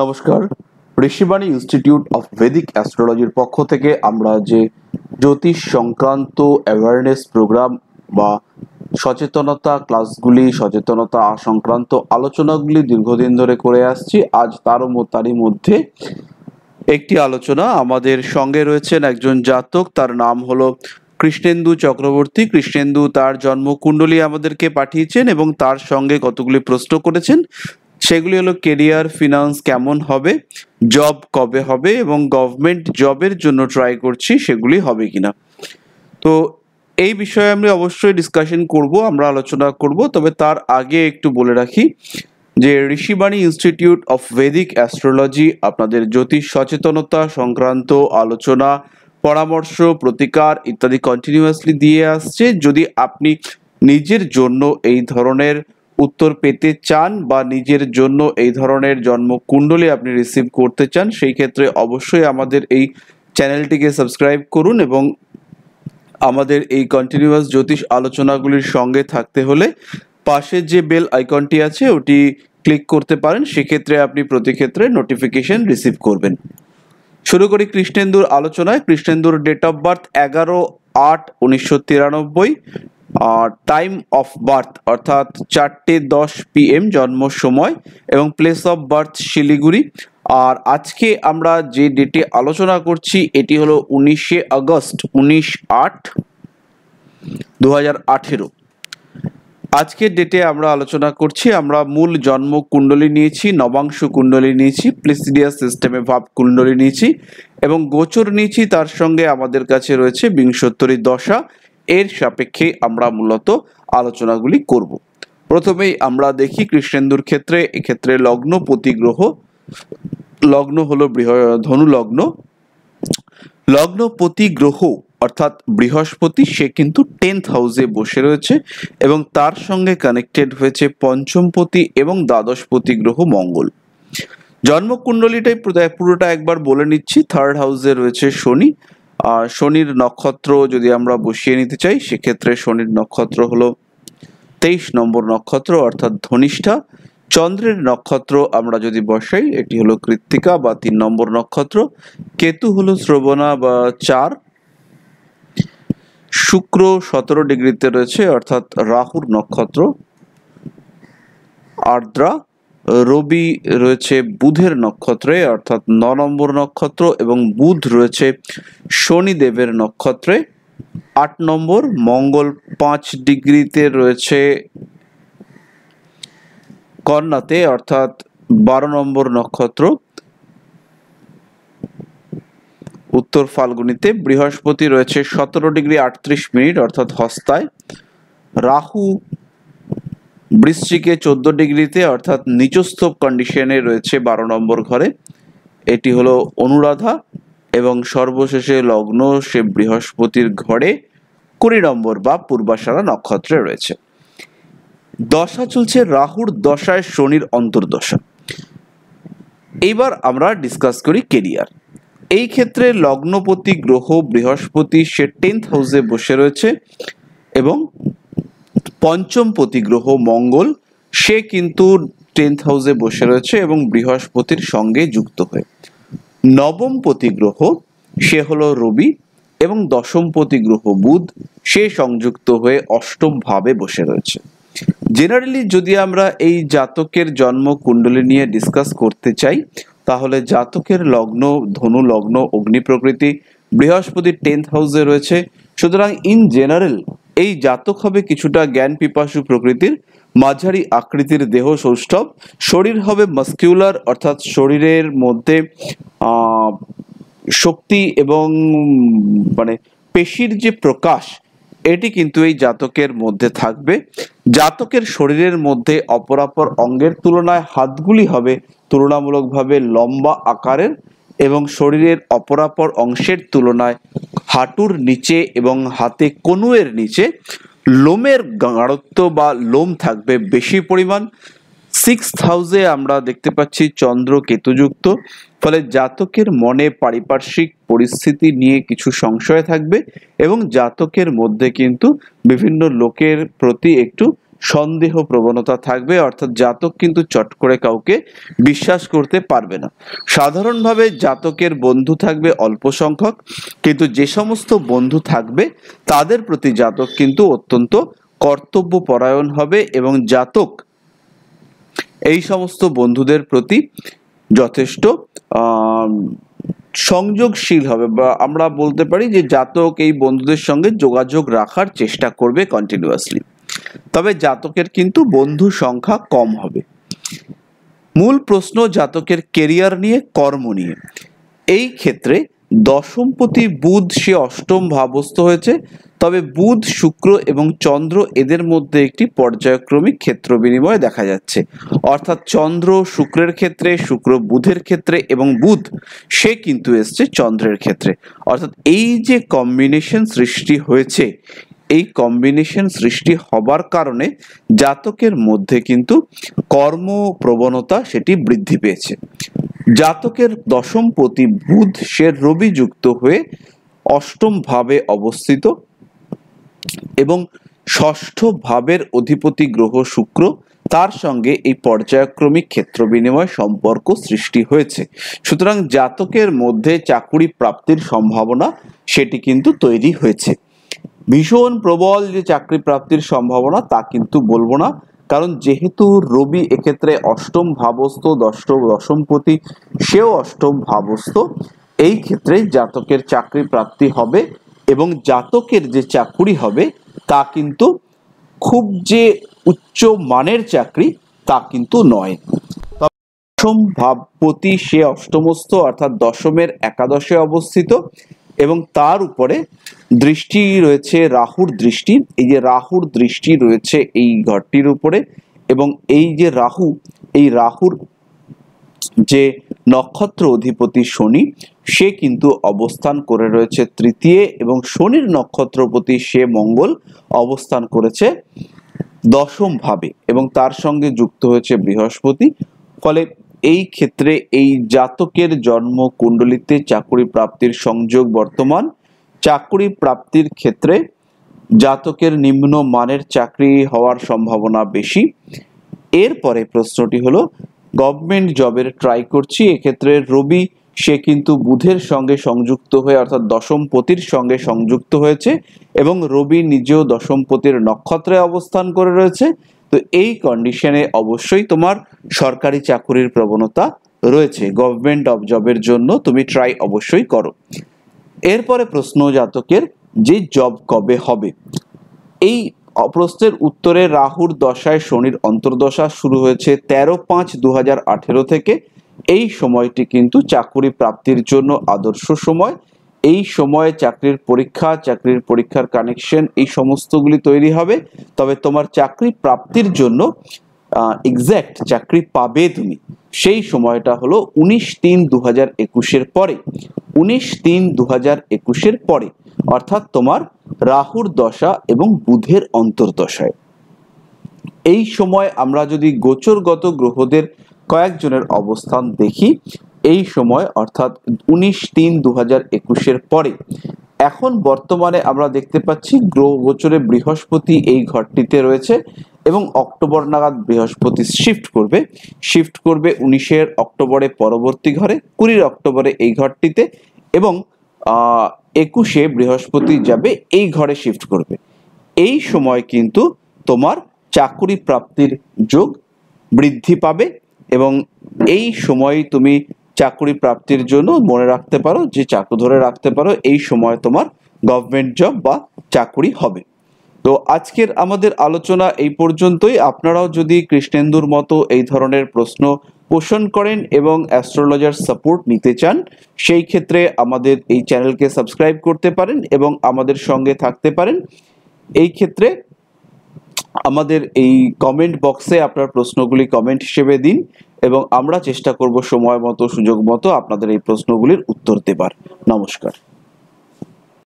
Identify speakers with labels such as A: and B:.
A: নমস্কার। Rishibani institute of Vedic অ্যাস্ট্রোলজির পক্ষ থেকে আমরা যে জ্যোতিষ সংক্রান্ত অ্যাওয়ারনেস প্রোগ্রাম বা সচেতনতা ক্লাসগুলি সচেতনতা সংক্রান্ত আলোচনাগুলি দীর্ঘদিন ধরে করে আসছি, আজ তারও তারই মধ্যে একটি আলোচনা আমাদের সঙ্গে রয়েছেন একজন জাতক, তার নাম হলো কৃষ্ণেন্দু চক্রবর্তী। কৃষ্ণেন্দু তার জন্মকুণ্ডলী আমাদেরকে পাঠিয়েছেন এবং তার সঙ্গে কতগুলি প্রশ্ন করেছেন সেগুলি হলো কেরিয়ার, ফিনান্স কেমন হবে, জব কবে হবে এবং গভর্নমেন্ট জবের জন্য ট্রাই করছি সেগুলি হবে কিনা। তো এই বিষয়ে আমি অবশ্যই ডিসকাশন করব, আমরা আলোচনা করব, তবে তার আগে একটু বলে রাখি যে Rishibani institute of Vedic astrology আপনাদের জ্যোতিষ সচেতনতা সংক্রান্ত আলোচনা, পরামর্শ, প্রতিকার ইত্যাদি কন্টিনিউয়াসলি দিয়ে আসছে। যদি আপনি নিজের জন্য এই ধরনের উত্তর পেতে চান বা নিজের জন্য এই ধরনের জন্মকুণ্ডলী আপনি রিসিভ করতে চান, সেই ক্ষেত্রে অবশ্যই আমাদের এই চ্যানেলটিকে সাবস্ক্রাইব করুন এবং আমাদের এই কন্টিনিউয়াস জ্যোতিষ আলোচনাগুলির সঙ্গে থাকতে হলে পাশে যে বেল আইকনটি আছে, ওটি ক্লিক করতে পারেন। সেক্ষেত্রে আপনি প্রতি ক্ষেত্রে নোটিফিকেশন রিসিভ করবেন। শুরু করি কৃষ্ণেন্দুর আলোচনায়। কৃষ্ণেন্দুর ডেট অফ বার্থ এগারো আট উনিশশো তিরানব্বই। আর টাইম অফ বার্থ অর্থাৎ চারটে দশ পিএম জন্ম সময় এবং প্লেস অফ বার্থ শিলিগুড়ি। আর আজকে আমরা যে ডেটে আলোচনা করছি, এটি হলো উনিশে আগস্ট, উনিশ আট দু হাজার আঠেরো আজকের ডেটে আমরা আলোচনা করছি, আমরা মূল জন্ম কুণ্ডলী নিয়েছি, নবাংশ কুণ্ডলী নিয়েছি প্লেসিডিয়াস সিস্টেমে ভাব কুণ্ডলী নিয়েছি এবং গোচর নিয়েছি, তার সঙ্গে আমাদের কাছে রয়েছে বিংশোত্তরী দশা এর সাপেক্ষে আমরা মূলত আলোচনাগুলি করব। প্রথমেই আমরা দেখি কৃষ্ণেন্দুর ক্ষেত্রে, এক্ষেত্রে লগ্ন প্রতিগ্রহ। লগ্ন হলো বৃহ, ধনু লগ্ন। লগ্ন প্রতি গ্রহ অর্থাৎ বৃহস্পতি, সে কিন্তু টেন্থ হাউসে বসে রয়েছে এবং তার সঙ্গে কানেক্টেড হয়েছে পঞ্চমপতি এবং দ্বাদশপতি গ্রহ মঙ্গল। জন্মকুণ্ডলীটাই পুরো- পুরোটা একবার বলে নিচ্ছি। থার্ড হাউসে রয়েছে শনি আর শনির নক্ষত্র যদি আমরা বসিয়ে নিতে চাই, সেক্ষেত্রে শনির নক্ষত্র হলো তেইশ নম্বর নক্ষত্র, অর্থাৎ ধনিষ্ঠা। চন্দ্রের নক্ষত্র আমরা যদি বসাই, এটি হলো কৃত্তিকা বা তিন নম্বর নক্ষত্র। কেতু হলো শ্রবণা বা চার। শুক্র সতেরো ডিগ্রিতে রয়েছে, অর্থাৎ রাহুর নক্ষত্র। আর্দ্রা রবি রয়েছে বুধের নক্ষত্রে, অর্থাৎ ন নম্বর নক্ষত্র, এবং বুধ রয়েছে শনিদেবের নক্ষত্রে। আট নম্বর, মঙ্গল পাঁচ ডিগ্রিতে রয়েছে কন্যাতে, অর্থাৎ বারো নম্বর নক্ষত্র। উত্তর ফাল্গুনিতে বৃহস্পতি রয়েছে সতেরো ডিগ্রি আটত্রিশ মিনিট, অর্থাৎ হস্তায়। রাহু বৃশ্চিকে চোদ্দ ডিগ্রিতে, অর্থাৎ নিচস্থ কন্ডিশনে রয়েছে বারো নম্বর ঘরে। এটি হলো অনুরাধা এবং সর্বশেষে লগ্ন, সে বৃহস্পতির ঘরে কুড়ি নম্বর বা পূর্বাশারা নক্ষত্রে রয়েছে। দশা চলছে রাহুর দশায় শনির অন্তর্দশা। এইবার আমরা ডিসকাস করি কেরিয়ার এই ক্ষেত্রে লগ্নপতি, গ্রহ, বৃহস্পতি, সে টেন্থ হাউসে বসে রয়েছে এবং পঞ্চমপতি গ্রহ মঙ্গল। সে কিন্তু টেন্থ হাউসে বসে রয়েছে এবং বৃহস্পতির সঙ্গে যুক্ত হয়ে। নবমপতি গ্রহ সে হলো রবি এবং দশমপতি গ্রহ বুধ, সে সংযুক্ত হয়ে অষ্টম ভাবে বসে রয়েছে। জেনারেলি যদি আমরা এই জাতকের জন্ম কুণ্ডলী নিয়ে ডিসকাস করতে চাই, তাহলে জাতকের লগ্ন, ধনু লগ্ন, অগ্নি প্রকৃতি, বৃহস্পতি টেন্থ হাউসে রয়েছে সুতরাং ইন জেনারেল এই জাতক হবে কিছুটা জ্ঞান পিপাসু প্রকৃতির, মাঝারি আকৃতির দেহ সৌষ্ঠব, শরীর হবে মাস্কিউলার অর্থাৎ শরীরের মধ্যে শক্তি এবং মানে পেশির যে প্রকাশ, এটি কিন্তু এই জাতকের মধ্যে থাকবে। জাতকের শরীরের মধ্যে অপরাপর অঙ্গের তুলনায় হাতগুলি হবে তুলনামূলকভাবে লম্বা আকারের এবং শরীরের অপরাপর অংশের তুলনায় হাঁটুর নিচে এবং হাতে কনুয়ের নিচে লোমের গাঢ়ত্ব বা লোম থাকবে বেশি পরিমাণ। সিক্স হাউসে আমরা দেখতে পাচ্ছি চন্দ্র কেতুযুক্ত, ফলে জাতকের মনে পারিপার্শ্বিক পরিস্থিতি নিয়ে কিছু সংশয় থাকবে এবং জাতকের মধ্যে কিন্তু বিভিন্ন লোকের প্রতি একটু সন্দেহ প্রবণতা থাকবে, অর্থাৎ জাতক কিন্তু চট করে কাউকে বিশ্বাস করতে পারবে না। সাধারণভাবে জাতকের বন্ধু থাকবে অল্প সংখ্যক, কিন্তু যে সমস্ত বন্ধু থাকবে, তাদের প্রতি জাতক কিন্তু অত্যন্ত কর্তব্য পরায়ণ হবে এবং জাতক এই সমস্ত বন্ধুদের প্রতি যথেষ্ট সংযোগশীল হবে বা আমরা বলতে পারি যে জাতক এই বন্ধুদের সঙ্গে যোগাযোগ রাখার চেষ্টা করবে কন্টিনিউয়াসলি তবে জাতকের কিন্তু বন্ধু সংখ্যা কম হবে। মূল প্রশ্ন জাতকের কেরিয়ার নিয়ে, কর্ম নিয়ে। এই ক্ষেত্রে দশমপতি বুধ সে অষ্টম ভাবস্থ হয়েছে, তবে বুধ, শুক্র এবং চন্দ্র এদের মধ্যে একটি পর্যায়ক্রমিক ক্ষেত্র বিনিময় দেখা যাচ্ছে। অর্থাৎ চন্দ্র শুক্রের ক্ষেত্রে, শুক্র বুধের ক্ষেত্রে এবং বুধ, সে কিন্তু এসছে চন্দ্রের ক্ষেত্রে। অর্থাৎ এই যে কম্বিনেশন সৃষ্টি হয়েছে এই কম্বিনেশন সৃষ্টি হবার কারণে জাতকের মধ্যে কিন্তু কর্ম প্রবণতা সেটি বৃদ্ধি পেয়েছে। জাতকের দশম পতি বুধ সে রবি যুক্ত হয়ে অষ্টম ভাবে অবস্থিত এবং ষষ্ঠ ভাবের অধিপতি গ্রহ শুক্র, তার সঙ্গে এই পর্যায়ক্রমিক ক্ষেত্র বিনিময় সম্পর্ক সৃষ্টি হয়েছে। সুতরাং জাতকের মধ্যে চাকুরি প্রাপ্তির সম্ভাবনা সেটি কিন্তু তৈরি হয়েছে। ভীষণ প্রবল যে চাকরি প্রাপ্তির সম্ভাবনা, তা কিন্তু বলব না। কারণ যেহেতু রবি এক্ষেত্রে অষ্টম ভাবস্থ দশম দশমপতি, সেও অষ্টম ভাবস্থ, এই ক্ষেত্রে জাতকের চাকরি প্রাপ্তি হবে এবং জাতকের যে চাকুরি হবে, তা কিন্তু খুব যে উচ্চ মানের চাকরি, তা কিন্তু নয়। দশম ভাবপতি সে অষ্টমস্থ অর্থাৎ দশমের একাদশে অবস্থিত এবং তার উপরে দৃষ্টি রয়েছে রাহুর দৃষ্টি, এই যে রাহুর দৃষ্টি রয়েছে এই ঘরটির উপরে এবং এই যে রাহু, এই রাহুর যে নক্ষত্র অধিপতি শনি, সে কিন্তু অবস্থান করে রয়েছে তৃতীয় এবং শনির নক্ষত্রপতি সে মঙ্গল অবস্থান করেছে দশম ভাবে এবং তার সঙ্গে যুক্ত হয়েছে বৃহস্পতি, ফলে এই ক্ষেত্রে এই জাতকের জন্ম কুণ্ডলিতে চাকুরি প্রাপ্তির সংযোগ বর্তমান। চাকুরি প্রাপ্তির ক্ষেত্রে জাতকের নিম্ন মানের চাকরি হওয়ার সম্ভাবনা বেশি। এরপরে প্রশ্নটি হলো গভর্নমেন্ট জবের ট্রাই করছি, এক্ষেত্রে রবি, সে কিন্তু বুধের সঙ্গে সংযুক্ত হয়ে অর্থাৎ দশমপতির সঙ্গে সংযুক্ত হয়েছে এবং রবি নিজেও দশমপতির নক্ষত্রে অবস্থান করে রয়েছে। তো এই কন্ডিশনে অবশ্যই তোমার সরকারি চাকুরির প্রবণতা রয়েছে। গভর্নমেন্ট অফ জবের জন্য তুমি ট্রাই অবশ্যই করো। এরপরে প্রশ্ন জাতকের যে জব কবে হবে? এই প্রশ্নের উত্তরে রাহুর দশায় শনির অন্তর্দশা শুরু হয়েছে তেরো পাঁচ দু থেকে। এই সময়টি কিন্তু চাকুরি প্রাপ্তির জন্য আদর্শ সময়। এই সময়ে চাকরির পরীক্ষা, চাকরির পরীক্ষার কানেকশন এই সমস্তগুলি তৈরি হবে। তবে তোমার চাকরি প্রাপ্তির জন্য এক্স্যাক্ট চাকরি পাবে তুমি। সেই সময়টা হলো উনিশ তিন দু হাজার একুশের পরে। উনিশ তিন দু হাজার একুশের পরে। অর্থাৎ তোমার রাহুর দশা এবং বুধের অন্তর্দশায়। এই সময় আমরা যদি গোচরগত গ্রহদের কয়েকজনের অবস্থান দেখি এই সময়, অর্থাৎ উনিশ তিন দু হাজার একুশের পরে। এখন বর্তমানে আমরা দেখতে পাচ্ছি গ্রহ গোচরে বৃহস্পতি এই ঘরটিতে রয়েছে এবং অক্টোবর নাগাদ বৃহস্পতি শিফট করবে। শিফট করবে উনিশের অক্টোবরে পরবর্তী ঘরে, কুড়ির অক্টোবরে এই ঘরটিতে এবং একুশে বৃহস্পতি যাবে এই ঘরে শিফট করবে। এই সময় কিন্তু তোমার চাকুরি প্রাপ্তির যোগ বৃদ্ধি পাবে এবং এই সময় তুমি চাকুরি প্রাপ্তির জন্য মনে রাখতে পারো, যে চাকু ধরে রাখতে পারো, এই সময় তোমার গভর্নমেন্ট জব বা চাকুরি হবে। তো আজকের আমাদের আলোচনা এই পর্যন্তই। আপনারাও যদি কৃষ্ণেন্দুর মতো এই ধরনের প্রশ্ন পোষণ করেন এবং অ্যাস্ট্রোলজার সাপোর্ট নিতে চান, সেই ক্ষেত্রে আমাদের এই চ্যানেলকে সাবস্ক্রাইব করতে পারেন এবং আমাদের সঙ্গে থাকতে পারেন। এই ক্ষেত্রে আমাদের এই কমেন্ট বক্সে আপনার প্রশ্নগুলি কমেন্ট হিসেবে দিন এবং আমরা চেষ্টা করব সময় মতো, সুযোগ মতো আপনাদের এই প্রশ্নগুলির উত্তর দেবার। নমস্কার।